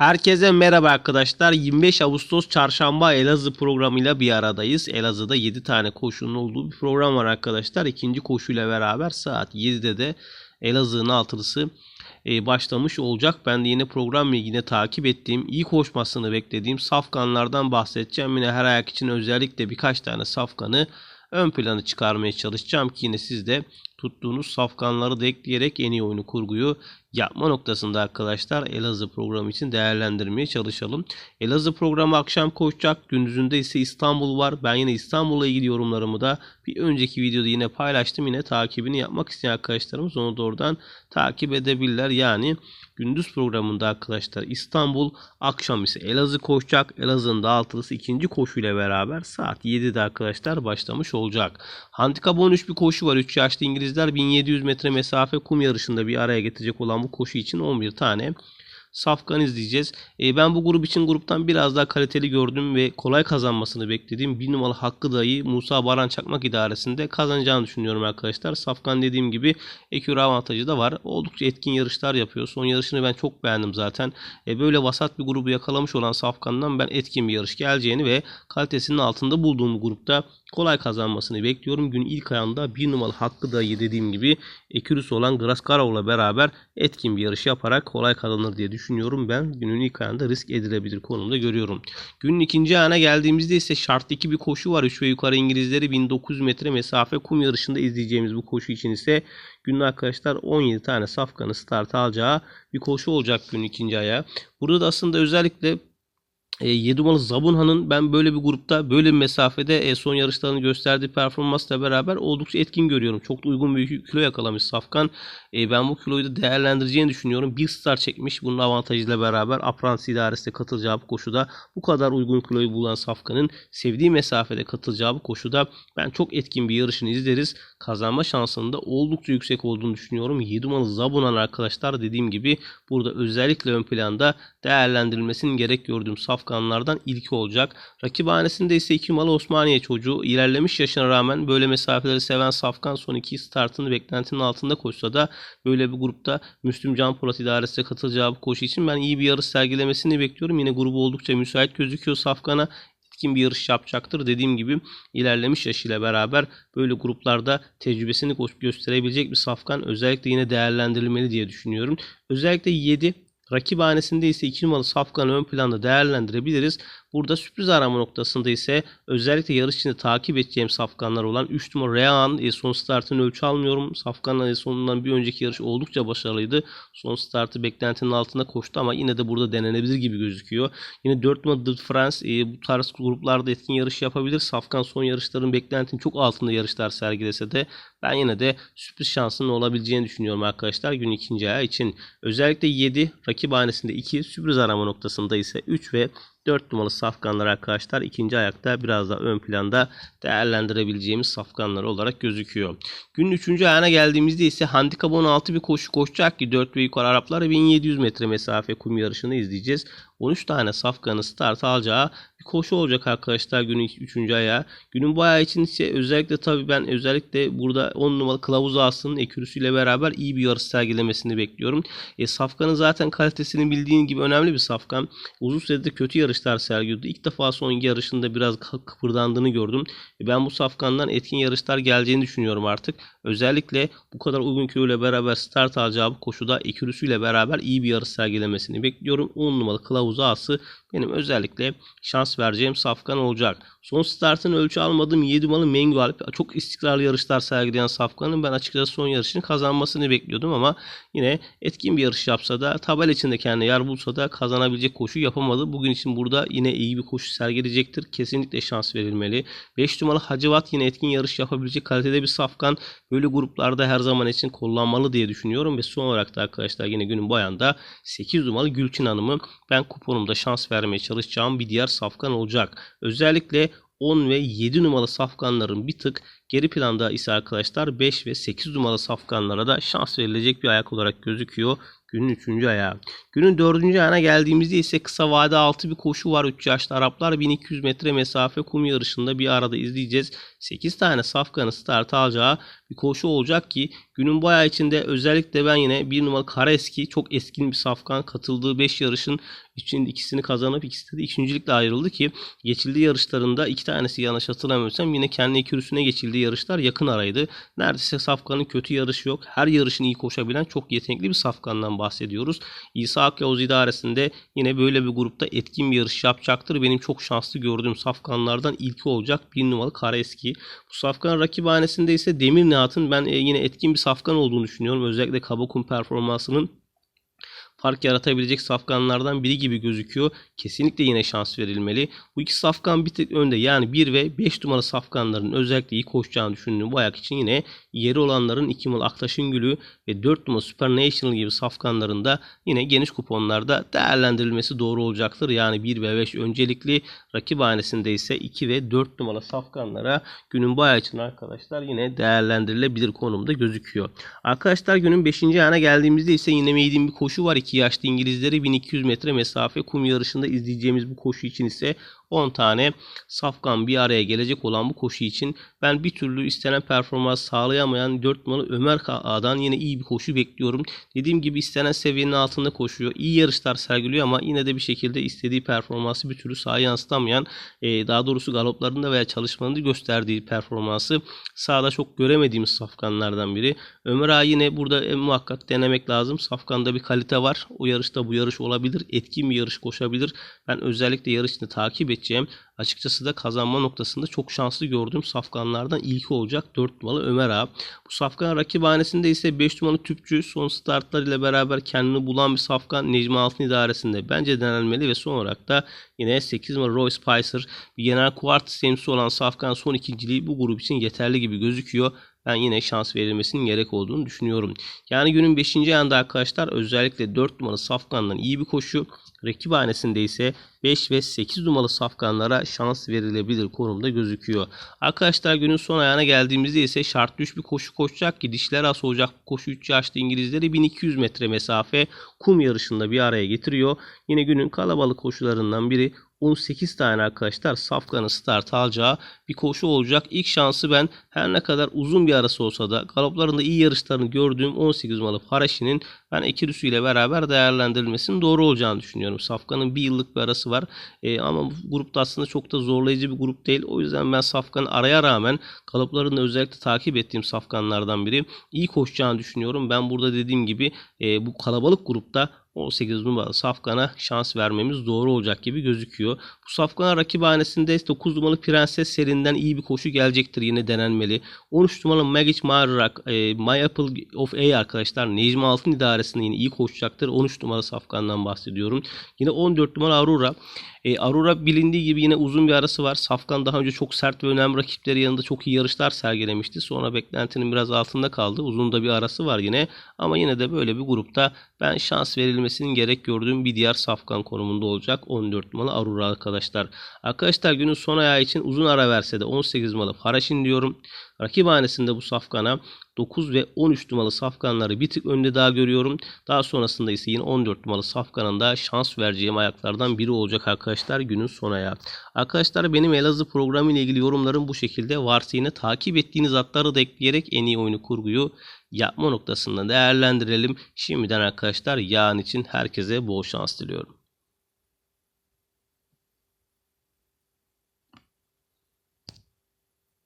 Herkese merhaba arkadaşlar. 25 Ağustos Çarşamba Elazığ programıyla bir aradayız. Elazığ'da 7 tane koşunun olduğu bir program var arkadaşlar. İkinci koşuyla beraber saat 7'de de Elazığ'ın altılısı e, başlamış olacak. Ben de yine program yine takip ettiğim, iyi koşmasını beklediğim safkanlardan bahsedeceğim. Yine her ayak için özellikle birkaç tane safkanı ön planı çıkarmaya çalışacağım ki yine siz de tuttuğunuz safkanları da ekleyerek en iyi oyunu kurguyu yapma noktasında arkadaşlar Elazığ programı için değerlendirmeye çalışalım. Elazığ programı akşam koşacak. Gündüzünde ise İstanbul var. Ben yine İstanbul'la ilgili yorumlarımı da bir önceki videoda yine paylaştım. Yine takibini yapmak isteyen arkadaşlarımız onu da oradan takip edebilirler. Yani gündüz programında arkadaşlar İstanbul akşam ise Elazığ koşacak. Elazığ'ın da altılısı ikinci koşuyla beraber saat 7'de arkadaşlar başlamış olacak. Handikap 13 bir koşu var. 3 yaşlı İngilizler 1700 metre mesafe kum yarışında bir araya getirecek olan bu koşu için 11 tane safkan izleyeceğiz. E, ben bu grup için gruptan biraz daha kaliteli gördüm ve kolay kazanmasını beklediğim bir numaralı Hakkı Dayı Musa Baran Çakmak idaresinde kazanacağını düşünüyorum arkadaşlar. Safkan dediğim gibi ekür avantajı da var. Oldukça etkin yarışlar yapıyor. Son yarışını ben çok beğendim zaten. E, böyle vasat bir grubu yakalamış olan Safkan'dan ben etkin bir yarış geleceğini ve kalitesinin altında bulduğum grupta kolay kazanmasını bekliyorum. Gün ilk ayında bir numaralı Hakkı Dayı dediğim gibi ekürüsü olan Graskarov'la beraber etkin bir yarış yaparak kolay kazanır diye düşünüyorum. Ben günün ilk ayında risk edilebilir konumda görüyorum. Günün ikinci ayına geldiğimizde ise şarttaki bir koşu var. 3 ve yukarı İngilizleri 1900 metre mesafe kum yarışında izleyeceğimiz bu koşu için ise günün arkadaşlar 17 tane safkanı start alacağı bir koşu olacak günün ikinci aya. Burada da aslında özellikle e, 7 numaralı Zabunha'nın ben böyle bir grupta böyle bir mesafede e, son yarışlarını gösterdiği performansla beraber oldukça etkin görüyorum. Çok da uygun bir kilo yakalamış Safkan. E, ben bu kiloyu da değerlendireceğini düşünüyorum. Bir star çekmiş bunun avantajıyla beraber Apransi idaresine katılacağı bu koşuda bu kadar uygun kiloyu bulan Safkan'ın sevdiği mesafede katılacağı bu koşuda ben çok etkin bir yarışını izleriz. Kazanma şansının da oldukça yüksek olduğunu düşünüyorum. 7 numaralı Zabunan arkadaşlar dediğim gibi burada özellikle ön planda değerlendirilmesinin gerek gördüğüm safkanlardan ilki olacak. Rakiphanesinde ise 2 numaralı Osmaniye çocuğu ilerlemiş yaşına rağmen böyle mesafeleri seven safkan son iki startını beklentinin altında koşsa da böyle bir grupta Müslüm Can Polat idaresine katılacağı bu koşu için ben iyi bir yarış sergilemesini bekliyorum. Yine grubu oldukça müsait gözüküyor safkana etkin bir yarış yapacaktır. Dediğim gibi ilerlemiş yaşıyla beraber böyle gruplarda tecrübesini gösterebilecek bir safkan özellikle yine değerlendirilmeli diye düşünüyorum. Özellikle 7 Rakiphanesinde ise 2 numaralı Safkan'ı ön planda değerlendirebiliriz. Burada sürpriz arama noktasında ise özellikle yarış içinde takip edeceğim safkanlar olan 3 numara Rehan e, son startını ölçü almıyorum. Safkan'la sonundan bir önceki yarış oldukça başarılıydı. Son startı beklentinin altında koştu ama yine de burada denenebilir gibi gözüküyor. Yine 4 numara The France e, bu tarz gruplarda etkin yarış yapabilir. Safkan son yarışların beklentinin çok altında yarışlar sergilese de ben yine de sürpriz şansının olabileceğini düşünüyorum arkadaşlar gün ikinci ayağı için. Özellikle 7 rakip hanesinde 2 sürpriz arama noktasında ise 3 ve 4 numaralı safkanlar arkadaşlar ikinci ayakta biraz daha ön planda değerlendirebileceğimiz safkanlar olarak gözüküyor. Günün 3. ayağına geldiğimizde ise handikap 16 bir koşu koşacak ki 4 ve yukarı Araplar 1700 metre mesafe kum yarışını izleyeceğiz. 13 tane safkanı start alacağı bir koşu olacak arkadaşlar günün 3. ayağı. Günün bu ayağı için ise özellikle tabii ben özellikle burada 10 numaralı kılavuz ağasının ekürüsüyle beraber iyi bir yarış sergilemesini bekliyorum. E, safkanın zaten kalitesini bildiğin gibi önemli bir safkan. Uzun süredir kötü yarışlar sergiliyordu. İlk defa son yarışında biraz kıpırdandığını gördüm. E, ben bu safkandan etkin yarışlar geleceğini düşünüyorum artık. Özellikle bu kadar uygun kiloyla beraber start alacağı bu koşuda ekürüsüyle beraber iyi bir yarış sergilemesini bekliyorum. 10 numaralı kılavuz ağası benim özellikle şans vereceğim safkan olacak. Son startın ölçü almadığım 7 numaralı Mengu Alp çok istikrarlı yarışlar sergileyen Safkan'ın ben açıkçası son yarışını kazanmasını bekliyordum ama yine etkin bir yarış yapsa da tabel içinde kendine yer bulsa da kazanabilecek koşu yapamadı. Bugün için burada yine iyi bir koşu sergileyecektir. Kesinlikle şans verilmeli. 5 numaralı Hacivat yine etkin yarış yapabilecek kalitede bir Safkan. Böyle gruplarda her zaman için kullanmalı diye düşünüyorum ve son olarak da arkadaşlar yine günün boyanda 8 numaralı Gülçin Hanım'ı ben kuponumda şans vermeye çalışacağım bir diğer Safkan olacak. Özellikle 10 ve 7 numaralı safkanların bir tık geri planda ise arkadaşlar 5 ve 8 numaralı safkanlara da şans verilecek bir ayak olarak gözüküyor. Günün 3. ayağı. Günün 4. ayağına geldiğimizde ise kısa vade altı bir koşu var. 3 yaşlı Araplar 1200 metre mesafe kum yarışında bir arada izleyeceğiz. 8 tane safkanı start alacağı bir koşu olacak ki Günün bayağı içinde özellikle ben yine bir numaralı Kareski çok eskin bir safkan katıldığı 5 yarışın için ikisini kazanıp ikisi de ikincilikle ayrıldı ki geçildiği yarışlarında iki tanesi yanlış hatırlamıyorsam yine kendi ekürüsüne geçildiği yarışlar yakın araydı. Neredeyse Safkan'ın kötü yarışı yok. Her yarışını iyi koşabilen çok yetenekli bir Safkan'dan bahsediyoruz. İsa Akyavuz idaresinde yine böyle bir grupta etkin bir yarış yapacaktır. Benim çok şanslı gördüğüm Safkanlardan ilki olacak bir numaralı Kareski. Bu Safkan rakibhanesinde ise Demir Nihat'ın ben e, yine etkin bir Safkan olduğunu düşünüyorum. Özellikle Kabakun performansının fark yaratabilecek safkanlardan biri gibi gözüküyor. Kesinlikle yine şans verilmeli. Bu iki safkan bir tık önde yani 1 ve 5 numara safkanların özellikle iyi koşacağını düşündüğüm bu ayak için yine yeri olanların 2 numaralı Aktaş'ın Gülü ve 4 numaralı Super National gibi safkanların da yine geniş kuponlarda değerlendirilmesi doğru olacaktır. Yani 1 ve 5 öncelikli rakip hanesinde ise 2 ve 4 numaralı safkanlara günün bu ayak için arkadaşlar yine değerlendirilebilir konumda gözüküyor. Arkadaşlar günün 5. ayağına geldiğimizde ise yine meydin bir koşu var. 2 yaşlı İngilizleri 1200 metre mesafe kum yarışında izleyeceğimiz bu koşu için ise 10 tane safkan bir araya gelecek olan bu koşu için ben bir türlü istenen performans sağlayamayan 4 numaralı Ömer Kağa'dan yine iyi bir koşu bekliyorum. Dediğim gibi istenen seviyenin altında koşuyor. İyi yarışlar sergiliyor ama yine de bir şekilde istediği performansı bir türlü sahaya yansıtamayan e, daha doğrusu galoplarında veya çalışmalarında gösterdiği performansı sahada çok göremediğimiz safkanlardan biri. Ömer Ağa yine burada e, muhakkak denemek lazım. Safkanda bir kalite var. O yarışta bu yarış olabilir. Etkin bir yarış koşabilir. Ben özellikle yarışını takip edeceğim. Açıkçası da kazanma noktasında çok şanslı gördüğüm safkanlardan ilki olacak 4 numaralı Ömer Ağa. Bu safkan rakibhanesinde ise 5 numaralı tüpçü son startlar ile beraber kendini bulan bir safkan Necmi Altın idaresinde bence denenmeli ve son olarak da yine 8 numaralı Roy Spicer bir genel kuart temsilcisi olan safkan son ikinciliği bu grup için yeterli gibi gözüküyor ben yine şans verilmesinin gerek olduğunu düşünüyorum. Yani günün 5. ayında arkadaşlar özellikle 4 numaralı safkandan iyi bir koşu. Rakibhanesinde ise 5 ve 8 numaralı safkanlara şans verilebilir konumda gözüküyor. Arkadaşlar günün son ayağına geldiğimizde ise şart düş bir koşu koşacak ki dişler as olacak koşu 3 yaşlı İngilizleri 1200 metre mesafe kum yarışında bir araya getiriyor. Yine günün kalabalık koşularından biri 18 tane arkadaşlar Safkan'ın start alacağı bir koşu olacak. İlk şansı ben her ne kadar uzun bir arası olsa da galoplarında iyi yarışlarını gördüğüm 18 numaralı Paraşi'nin ben Ekirüsü ile beraber değerlendirilmesinin doğru olacağını düşünüyorum. Safkan'ın bir yıllık bir arası var ee, ama grupta aslında çok da zorlayıcı bir grup değil. O yüzden ben Safkan'ı araya rağmen galoplarını özellikle takip ettiğim Safkanlardan biri. iyi koşacağını düşünüyorum. Ben burada dediğim gibi e, bu kalabalık grupta 18 numaralı Safkan'a şans vermemiz doğru olacak gibi gözüküyor. Bu Safkan'a rakibhanesinde 9 numaralı Prenses serinden iyi bir koşu gelecektir yine denenmeli. 13 numaralı Magic Marrak, e, My Apple of A arkadaşlar Necmi Altın idaresinde yine iyi koşacaktır. 13 numaralı Safkan'dan bahsediyorum. Yine 14 numaralı Aurora. E, Aurora bilindiği gibi yine uzun bir arası var. Safkan daha önce çok sert ve önemli rakipleri yanında çok iyi yarışlar sergilemişti. Sonra beklentinin biraz altında kaldı. Uzun da bir arası var yine. Ama yine de böyle bir grupta ben şans verilmesinin gerek gördüğüm bir diğer Safkan konumunda olacak. 14 numaralı Aurora arkadaşlar. Arkadaşlar günün son ayağı için uzun ara verse de 18 numaralı Faraşin diyorum. Rakibhanesinde bu safkana 9 ve 13 numaralı safkanları bir tık önde daha görüyorum. Daha sonrasında ise yine 14 numaralı safkanın da şans vereceğim ayaklardan biri olacak arkadaşlar günün son ayağı. Arkadaşlar benim Elazığ programı ile ilgili yorumlarım bu şekilde. Varsa yine takip ettiğiniz atları da ekleyerek en iyi oyunu kurguyu yapma noktasında değerlendirelim. Şimdiden arkadaşlar yarın için herkese bol şans diliyorum.